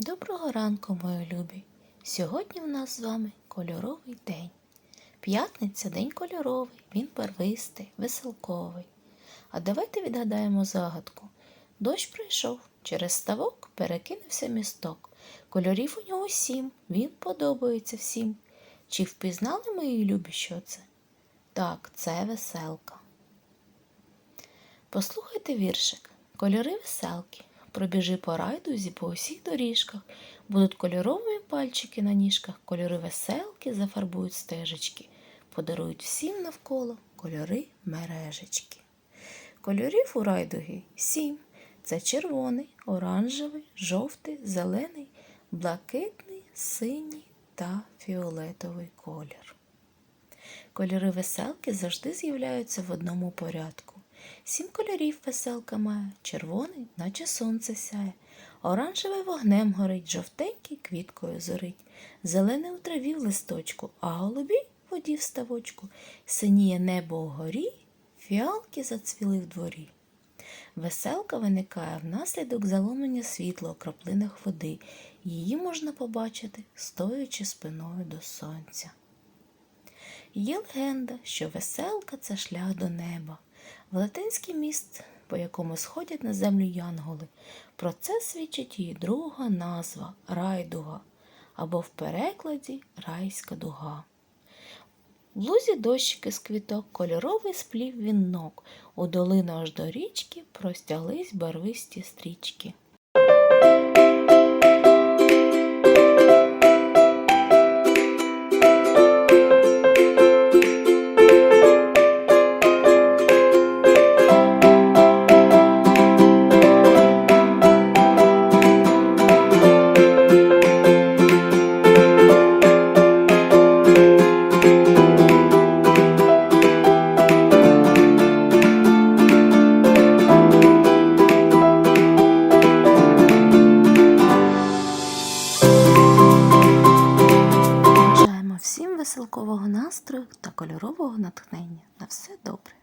Доброго ранку, мої любі! Сьогодні в нас з вами кольоровий день. П'ятниця день кольоровий, він барвистий, веселковий. А давайте відгадаємо загадку. Дощ прийшов, через ставок перекинувся місток. Кольорів у нього сім, він подобається всім. Чи впізнали мої любі, що це? Так, це веселка. Послухайте віршик. Кольори веселки. Пробіжи по райдузі по усіх доріжках. Будуть кольорові пальчики на ніжках, кольори веселки зафарбують стежечки, подарують всім навколо кольори мережечки. Кольорів у райдуги сім. Це червоний, оранжевий, жовтий, зелений, блакитний, синій та фіолетовий колір. Кольори веселки завжди з'являються в одному порядку. Сім кольорів веселка має, червоний, наче сонце сяє, оранжевий вогнем горить, жовтенький квіткою зорить, зелений у траві в листочку, а голубій в воді в ставочку, синіє небо вгорі, фіалки зацвіли в дворі. Веселка виникає внаслідок заломлення світла у краплинах води. Її можна побачити, стоячи спиною до сонця. Є легенда, що веселка це шлях до неба. Велетенський міст, по якому сходять на землю янголи. Про це свідчить її друга назва райдуга або в перекладі райська дуга. В лузі дощики з квіток, кольоровий сплів вінок, у долину аж до річки простяглись барвисті стрічки. Веселкового настрою та кольорового натхнення. На все добре.